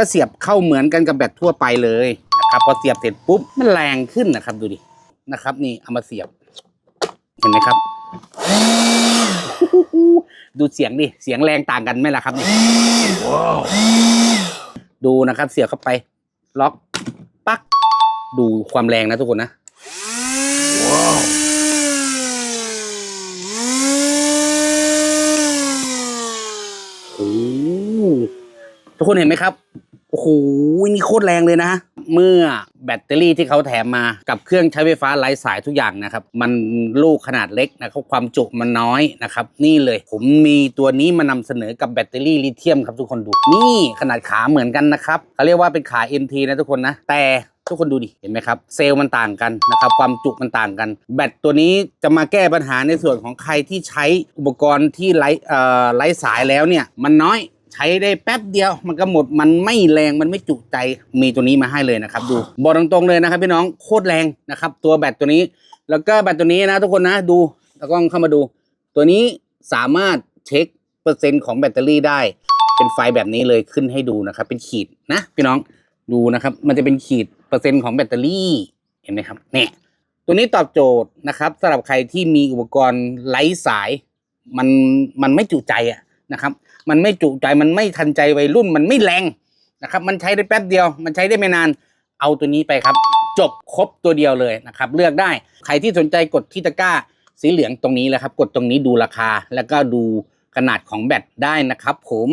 ก็เสียบเข้าเหมือนกันกับแบตทั่วไปเลยนะครับพอเสียบเสร็จปุ๊บมันแรงขึ้นนะครับดูดินะครับ นี่เอามาเสียบ เห็นไหมครับ ดูเสียงดิเสียงแรงต่างกันไหมล่ะครับนี่ดูนะครับ เสียบเข้าไป ล็อกปักดูความแรงนะทุกคนนะทุกคนเห็นไหมครับ โอ้โหนี่โคตรแรงเลยนะ เมื่อแบตเตอรี่ที่เขาแถมมากับเครื่องใช้ไฟฟ้าไร้สายทุกอย่างนะครับ มันลูกขนาดเล็กนะครับความจุมันน้อยนะครับ นี่เลยผมมีตัวนี้มานำเสนอกับแบตเตอรี่ลิเธียมครับทุกคนดูนี่ขนาดขาเหมือนกันนะครับเขาเรียกว่าเป็นขา MT นะทุกคนนะ แต่ทุกคนดูดิ เห็นไหมครับ เซลล์มันต่างกันนะครับความจุมันต่างกัน แบตตัวนี้จะมาแก้ปัญหาในส่วนของใครที่ใช้อุปกรณ์ที่ไร้ไร้สายแล้วเนี่ยมันน้อย ใช้ได้แป๊บเดียวมันก็หมดมันไม่แรงมันไม่จุใจมีตัวนี้มาให้เลยนะครับ ดูบอกตรงๆเลยนะครับพี่น้องโคตรแรงนะครับ ตัวแบตตัวนี้ แล้วก็แบตตัวนี้นะทุกคนนะดูตากล้องเข้ามาดู ตัวนี้สามารถเช็คเปอร์เซ็นต์ของแบตเตอรี่ได้ เป็นไฟแบบนี้เลยขึ้นให้ดูนะครับ เป็นขีดนะพี่น้องดูนะครับ มันจะเป็นขีดเปอร์เซ็นต์ของแบตเตอรี่เห็นไหมครับเนี่ยตัวนี้ตอบโจทย์นะครับสำหรับใครที่มีอุปกรณ์ไร้สาย มันมันไม่จุใจอะ นะครับ มันไม่จุใจมันไม่ทันใจวัยรุ่นมันไม่แรงนะครับ มันใช้ได้แป๊บเดียว มันใช้ได้ไม่นานเอาตัวนี้ไปครับ จบครบตัวเดียวเลยนะครับ เลือกได้ใครที่สนใจกดที่ตะกร้าสีเหลืองตรงนี้แหลยครับ กดตรงนี้ดูราคาแล้วก็ดูขนาดของแบตได้นะครับ ผม